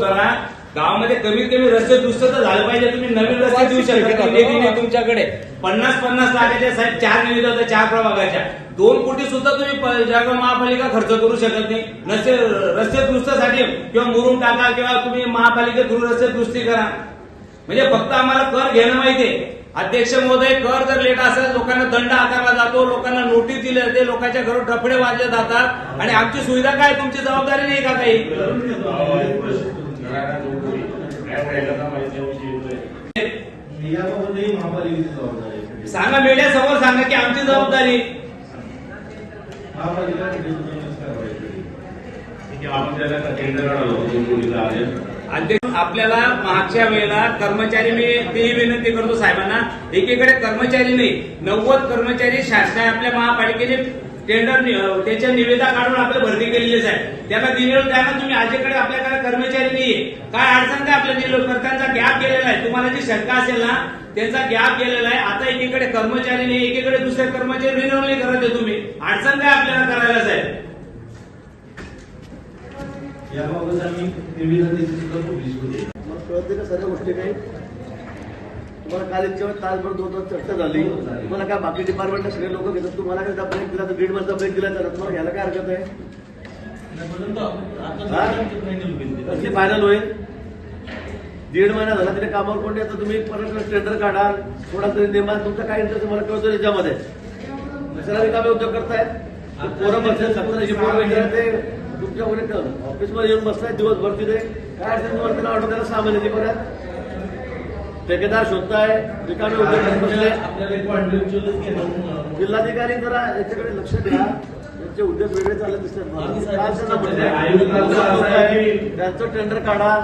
करा गावामध्ये कमीत कमी रस्ते दुरुस्त तर झालं पाहिजे. तुम्ही नवीन रस्ते देऊ शकता. निधी नाही तुमच्याकडे. पन्नास पन्नास लाखाच्या साहेब चार निविदा होत्या चार प्रभागाच्या. दोन कोटी सुद्धा तुम्ही प- जळगाव महापालिका खर्च करू शकत नाही. रस्ते रस्ते दुरुस्तीसाठी किंवा मुरुम टाका किंवा तुम्ही महापालिके थ्रू रस्ते दुरुस्ती करा. म्हणजे फक्त आम्हाला कर घेणं माहितीये अध्यक्ष महोदय कर जर लेट असेल लोकांना दंड आकारला जातो लोकांना नोटीस दिली जाते लोकांच्या घरून डफडे वाजले जातात. आणि आमची सुविधा काय? तुमची जबाबदारी नाही का काही? महापालिकेची जबाबदारी. सांगा मीडिया समोर सांगा की आमची जबाबदारी? महापालिका आपण त्याला टेंडर दोन कोटीला आले अध्यक्ष आपल्याला मागच्या वेळेला कर्मचारी मी तेही विनंती करतो साहेबांना एकीकडे कर्मचारी नाही नव्वद कर्मचारी शासनाने आपल्या महापालिकेचे टेंडर त्याच्या निविदा काढून आपल्या भरती केलेलीच आहे त्याला दिलेलं द्या ना तुम्ही आजकडे आपल्याकडे कर्मचारी नाहीये. काय अडचण काय आपल्या दिलं त्यांचा गॅप गेलेला आहे? तुम्हाला जी शंका असेल ना त्यांचा गॅप गेलेला आहे. आता एकीकडे कर्मचारी नाही एकीकडे दुसरे कर्मचारी रिनवल नाही करत आहे तुम्ही. अडचण काय आपल्याला करायला साहेब? याबाबत आम्ही देखील सुद्धा पब्लिश करू. मग कळते गोष्टी काही तुम्हाला काल वेळ तासभर दोन तास चर्चा झाली. तुम्हाला काय बाकी डिपार्टमेंटला सगळे लोक घेतात? तुम्हाला काय ब्रेक दिला तर दीड वाजता ब्रेक दिला तर तुम्हाला घ्यायला काय हरकत आहे? कसली फायनल होईल? दीड महिना झाला तरी कामावर कोण तर तुम्ही परत टेंडर काढा थोडा तरी नेमा तुमचा काय इंटरेस्ट मला कळतो त्याच्यामध्ये. कशाला रिकामे उद्योग करतायत? पोरं बसले सत्तरची पोरं ते तुमच्या कडे ऑफिसमध्ये येऊन बसताय दिवसभर तिथे. काय असेल तुम्हाला त्याला ऑर्डर त्याला सामान येते परत ठेकेदार शोधताय रिकामे उद्योग बसले. जिल्हाधिकारी जरा याच्याकडे लक्ष द्या. यांचे उद्योग वेगळे चालत दिसतात त्यांचं टेंडर काढा.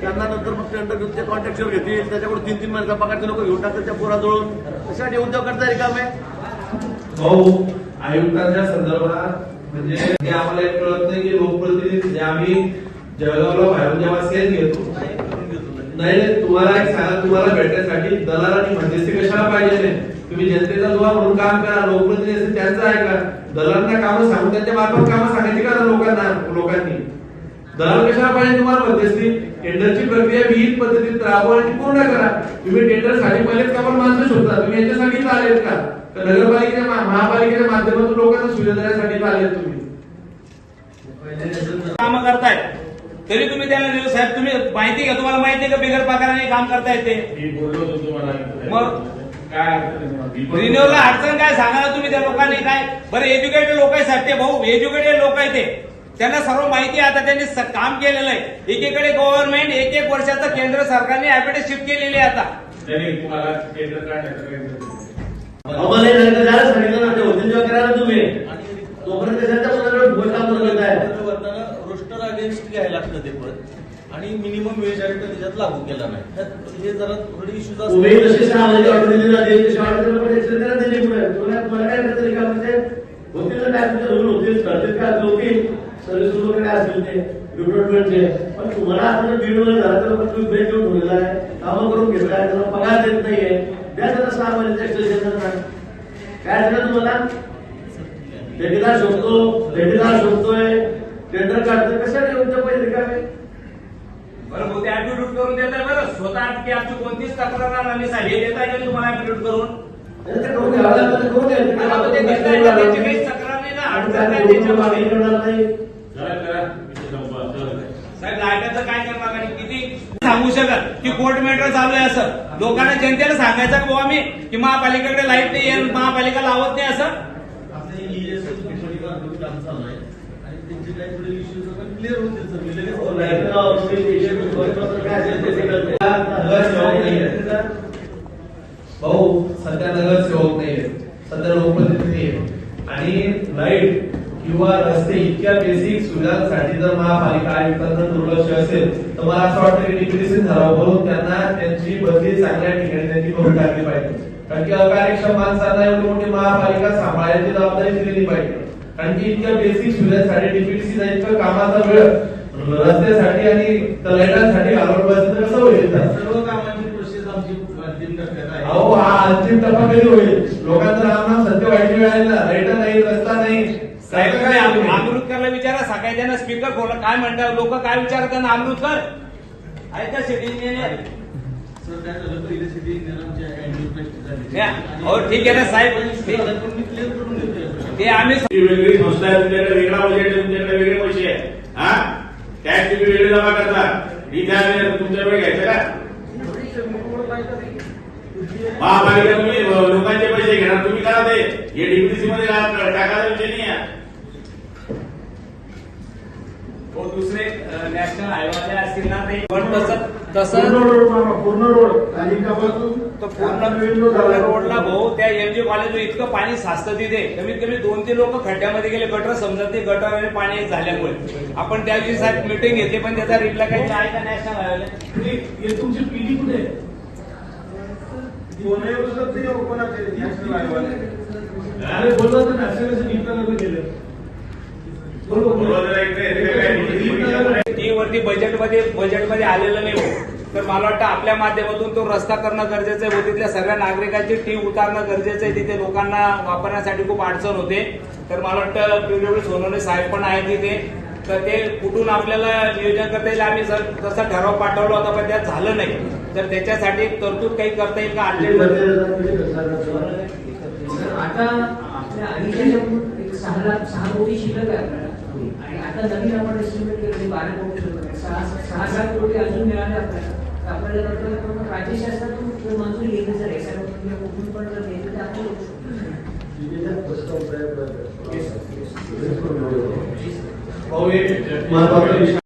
त्यांना नंतर मग टेंडर घेऊन ते कॉन्ट्रॅक्चर घेतील. त्याच्याकडून तीन तीन महिन्याचा पगारचे लोक घेऊन टाकतात त्या पोराजवळून. कशासाठी उद्योग करताय रिकामे? भाऊ आयुक्तांच्या संदर्भात म्हणजे ते आम्हाला एक कळत नाही की लोकप्रतिनिधी जे आम्ही जळगावला बाहेरून जेव्हा सेल घेतो. नाही नाही तुम्हाला एक सांगा तुम्हाला भेटण्यासाठी दलाल आणि मध्यस्थी कशाला पाहिजे तुम्ही जनतेचा दुवा म्हणून काम करा लोकप्रतिनिधी असेल त्यांचं ऐका. दलालांना कामं सांगून त्यांच्या मार्फत कामं सांगायची का लोकांना लोकांनी? दलाल कशाला पाहिजे तुम्हाला मध्यस्थी टेंडरची प्रक्रिया विहित पद्धतीत राबवा आणि पूर्ण करा. तुम्ही टेंडरसाठी पहिलेच का पण माणसं शोधता? तुम्ही याच्यासाठी इथं आलेत का? तर नगरपालिकेच्या मा- महापालिकेच्या माध्यमातून लोकांना सुविधा देण्यासाठी आलेत तुम्ही? काम करतायत. तरी तुम्ही त्यांना दिलं साहेब तुम्ही माहिती का तुम्हाला माहिती आहे का बिगर पगाराने काम करतायत ते? मी बोललो होतो तुम्हाला. मग? काय अडचण आहे काय सांगा ना तुम्ही त्या लोकांनी काय बरं एज्युकेटेड लोक आहेत साहेब ते भाऊ. एज्युकेटेड लोक आहेत ते. त्यांना सर्व माहिती आहे. आता त्यांनी काम केलेलं आहे. एकीकडे गव्हर्नमेंट एक एक वर्षाचं केंद्र सरकारने ऍपिडेट शिफ्ट केलेली आहे आता. रोस्टर अगेन्स्ट घ्यायला लागतं ते पण. आणि मिनिमम वेज आहे तर त्याच्यात लागू केला नाही. हे जरा थोडी इश्यूज तुम्ही काय म्हणजे काय काय सर्व्हिस वगैरे काय असतील ते रिक्रुटमेंटचे पण तुम्हाला आता जर दीड महिने झाला तर तुम्ही ब्रेक घेऊन ठेवलेला आहे. कामं करून घेतलाय त्याला पगार देत नाहीये. द्या त्याला सहा महिन्याचं एक्सटेन्शन काय झालं तुम्हाला? ठेकेदार शोधतो ठेकेदार शोधतोय. टेंडर काढतोय. कशासाठी उद्या पैसे रिकामे बरं मग ते ऍटिट्यूड करून देताय बरं. स्वतः की आमची कोणतीच तक्रार राहणार नाही साहेब हे देताय का तुम्हाला करून? ते करून घ्यावं लागतं करून घ्यायचं. तक्रार नाही ना. अडचण नाही त्याच्यामध्ये चला, चला, विषय संपवा, चला. साहेब लाईटाचं काय करणार आणि किती सांगू शकत की कोर्ट मॅटर चालू आहे असं लोकांना जनतेला सांगायचं का आम्ही की महापालिकेकडे लाइट नाही आहे महापालिका लावत नाही असं हो. भाऊ सध्या नगरसेवक नाहीये सध्या लाइट किंवा रस्ते इतक्या बेसिक सुविधांसाठी जर महापालिका आयुक्तांचं दुर्लक्ष असेल तर मला असं वाटतं की झालं. म्हणून त्यांना त्यांची बदली चांगल्या ठिकाणी त्यांची करून टाकली पाहिजे. कारण की अकार्यक्षम माणसांना एवढी मोठी महापालिका सांभाळायची जबाबदारी दिलेली पाहिजे. कारण की इतक्या बेसिक सुविधांसाठी डीपीडीसीचा इतकं कामाचा वेळ रस्त्यासाठी आणि घालवलं पाहिजे तर कसं होईल? सर्व कामांची प्रोसेस आमची अंतिम टप्प्यात आहे. अहो हा अंतिम टप्पा कधी होईल? लोकांचं राम नाम सत्य आहे ना लाइट नाही रस्ता नाही. साहेब काय अमृतकरला विचारा सकाळी त्यांना स्पीकर खोला काय म्हणतात लोक काय विचारतात त्यांना अमृतकर आहेत का सिटी इंजिनियर. हो, ठीक आहे ना, साहेब. मी. ते आम्ही वेगळी संस्था आहे तुमच्याकडे वेगळा बजेट आहे तुमच्याकडे वेगळे पैसे आहे. हा? टॅक्स तुम्ही वेगळे जमा करता. रिचार्ज तुमच्याकडे घ्यायचं का? महापालिका तुम्ही लोकांचे पैसे घेणार तुम्ही करा ते. हे डीपीसी मध्ये टाकायचा विषय नाही आहे हो, दुसरे नॅशनल हायवे असतील ना ते. पण तसं तसं पूर्ण रोड तालिकापासून तो पूर्ण रोडला भाऊ त्या एमजी कॉलेज इतकं पाणी साचतं तिथे. कमीत कमी दोन तीन लोक खड्ड्यामध्ये गेले. गटर समजत नाही गटर आणि पाणी झाल्यामुळे. आपण त्या दिवशी साहेब मिटिंग घेतली पण त्याचा रिप्लाय काही आहे का नॅशनल हायवेला हे तुमची पिढी कुठे? आहे? अरे बोलवा तर नॅशनलचं निघताना गेलं बरोबर आहे, इकडे- इकडे काही नाही. ती वरती बजेटमध्ये बजेटमध्ये आलेलं नाही हो. तर मला वाटतं आपल्या माध्यमातून तो रस्ता करणं गरजेचं आहे व तिथल्या सगळ्या नागरिकांची टीम उतारणं गरजेचं आहे. तिथे लोकांना वापरण्यासाठी खूप अडचण होते. तर मला वाटतं पीडब्ल्यू सोनवणे साहेब पण आहेत तिथे. तर ते कुठून आपल्याला नियोजन करता येईल आम्ही जर तसा ठराव पाठवला होता पण त्यात झालं नाही. तर त्याच्यासाठी तरतूद काही करता येईल का आता आपल्या सहा कोटी शिल्लक आहे. आपल्याला आणि आता नवीन आपण एस्टिमेट केलं ते बारा कोटी शिल्लक आहे सहा सहा सात कोटी अजून मिळाले आपल्याला. तर आपल्याला वाटतं राज्य शासनातून जर मंजुरी घेतली जर एस कुठून पण जर घेतली तर आपण? भाऊ एक